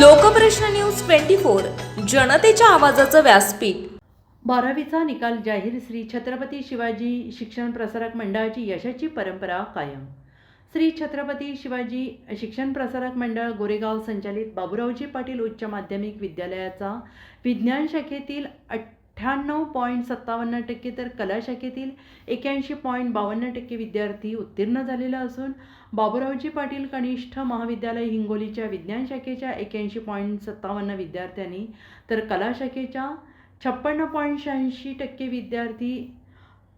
Lokprashna news twenty four जनतेच्या आवाजाचं व्यासपीठ. बारावीचा निकाल जाहीर श्री छत्रपती शिवाजी शिक्षण प्रसारक मंडळाची यशाची परंपरा कायम. श्री छत्रपती शिवाजी शिक्षण प्रसारक मंडळ गोरेगाव संचालित बाबुरावजी पाटील उच्च माध्यमिक विद्यालयाचा विज्ञान शाखेतील अठ्ठ्याण्णव पॉईंट सत्तावन्न टक्के तर कला शाखेतील एक्याऐंशी पॉईंट बावन्न टक्के विद्यार्थी उत्तीर्ण झालेला असून बाबुरावजी पाटील कनिष्ठ महाविद्यालय हिंगोलीच्या विज्ञान शाखेच्या एक्याऐंशी पॉईंट सत्तावन्न विद्यार्थ्यांनी तर कला शाखेच्या छप्पन्न पॉईंट शहाऐंशी टक्के विद्यार्थी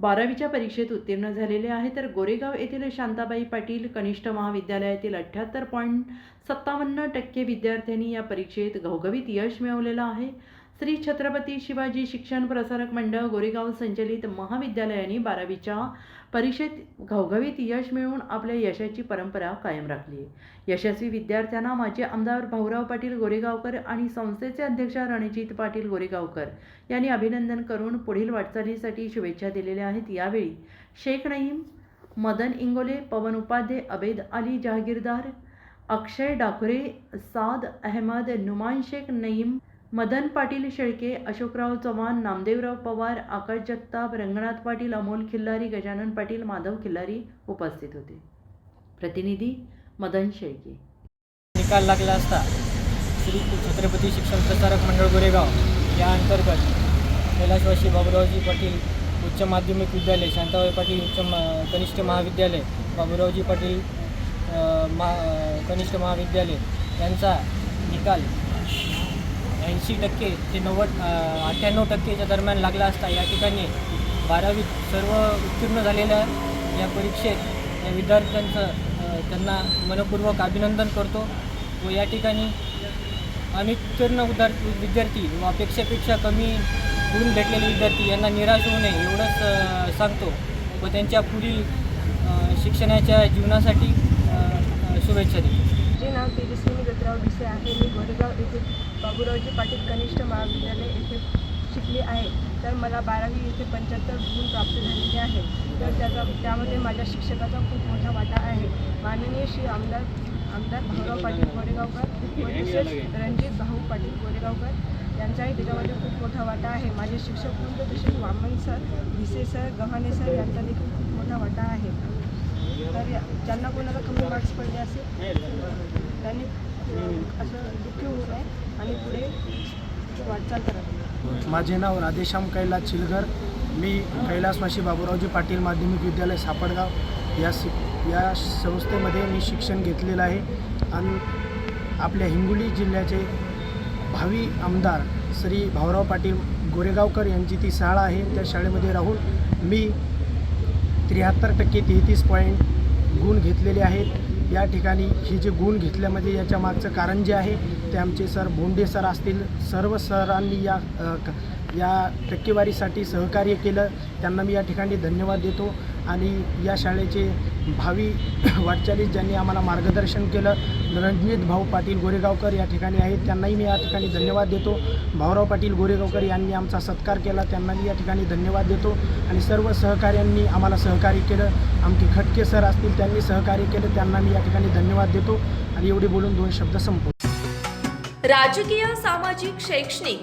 बारावीच्या परीक्षेत उत्तीर्ण झालेले आहे तर गोरेगाव येथील शांताबाई पाटील कनिष्ठ महाविद्यालयातील अठ्ठ्याहत्तर पॉईंट सत्तावन्न टक्के विद्यार्थ्यांनी या परीक्षेत घवघवीत यश मिळवलेलं आहे. श्री छत्रपती शिवाजी शिक्षण प्रसारक मंडळ गोरेगाव संचलित महाविद्यालयाने बारावीच्या परीक्षेत घवघवीत यश मिळवून आपल्या यशाची परंपरा कायम राखली. आहे यशस्वी विद्यार्थ्यांना माजी आमदार भाऊराव पाटील गोरेगावकर आणि संस्थेचे अध्यक्ष रणजित पाटील गोरेगावकर यांनी अभिनंदन करून पुढील वाटचालीसाठी शुभेच्छा दिलेल्या आहेत. यावेळी शेख नईम मदन इंगोले पवन उपाध्ये अबेद अली जहागीरदार अक्षय डाकुरे साद अहमद नुमान शेख नईम मदन पाटील शेळके अशोकराव चव्हाण नामदेवराव पवार आकाश जगताप रंगनाथ पाटील अमोल खिल्लारी गजानन पाटील माधव खिल्लारी उपस्थित होते. प्रतिनिधी मदन शेळके. निकाल लागला असता श्री छत्रपती शिक्षण प्रसारक मंडळ गोरेगाव या अंतर्गत कैलाशवासी बाबुरावजी पाटील उच्च माध्यमिक विद्यालय शांताबाई पाटील उच्च कनिष्ठ महाविद्यालय बाबुरावजी पाटील मा कनिष्ठ महाविद्यालय यांचा निकाल ऐंशी टक्के ते नव्वद अठ्ठ्याण्णव टक्केच्या दरम्यान लागला असता. या ठिकाणी बारावीत सर्व उत्तीर्ण झालेल्या या परीक्षेत या विद्यार्थ्यांचं त्यांना मनपूर्वक अभिनंदन करतो व या ठिकाणी अनुत्तीर्ण उदार विद्यार्थी व अपेक्षेपेक्षा कमी गुण भेटलेले विद्यार्थी यांना निराश होऊ नये एवढंच सांगतो व त्यांच्या पुढील शिक्षणाच्या जीवनासाठी शुभेच्छा देतो. माझे नाव तेजस्विनी दत्तराव भिसे आहे. मी बाबुरावजी पाटील कनिष्ठ महाविद्यालय येथे शिकली आहे. तर मला बारावी येथे पंच्याहत्तर गुण प्राप्त झालेले आहे. तर त्याचा त्यामध्ये माझ्या शिक्षकाचा खूप मोठा वाटा आहे. माननीय श्री आमदार आमदार भाऊराव पाटील गोरेगावकर व तसेच रणजित भाऊ पाटील गोरेगावकर यांचाही त्याच्यामध्ये खूप मोठा वाटा आहे. माझे शिक्षक वृंद तसेच Vaman sir Bhise sir Gavhane sir यांचा देखील खूप मोठा वाटा आहे. तर ज्यांना कोणाला कमी मार्क्स पडले असेल त्यांनी असं दुःखी होऊ नये आणि पुढे वाटचाल करावी. माझे नाव राधेश्याम कैलास चिलगर मी कैलासवाशी बाबूरावजी पाटील माध्यमिक विद्यालय सापडगाव. या सि या संस्थेमध्ये मी शिक्षण घेतलेलं आहे. आणि आपल्या हिंगोली जिल्ह्याचे भावी आमदार श्री भाऊराव पाटील गोरेगावकर यांची ती शाळा आहे. त्या शाळेमध्ये राहून मी त्र्याहत्तर टक्के तेहतीस पॉईंट गुण घेतलेले आहेत. या ठिकाणी हे जे गुण घेतल्यामध्ये याच्या मागचं कारण जे आहे ते आमचे सर भोंडे सर असतील सर्व सरांनी या क- या टक्केवारीसाठी सहकार्य केलं. त्यांना मी या ठिकाणी धन्यवाद देतो. आणि या शाळेचे भावी वाटचालीत ज्यांनी आम्हाला मार्गदर्शन केलं रणजित भाऊ पाटील गोरेगावकर या ठिकाणी आहेत. त्यांनाही मी या ठिकाणी धन्यवाद देतो. भाऊराव पाटील गोरेगावकर यांनी आमचा सत्कार केला. त्यांना मी या ठिकाणी धन्यवाद देतो. आणि सर्व सहकाऱ्यांनी आम्हाला सहकार्य केलं. आमचे खटके सर असतील त्यांनी सहकार्य केलं. त्यांना मी या ठिकाणी धन्यवाद देतो. आणि एवढे बोलून दोन शब्द संपवतो. राजकीय सामाजिक शैक्षणिक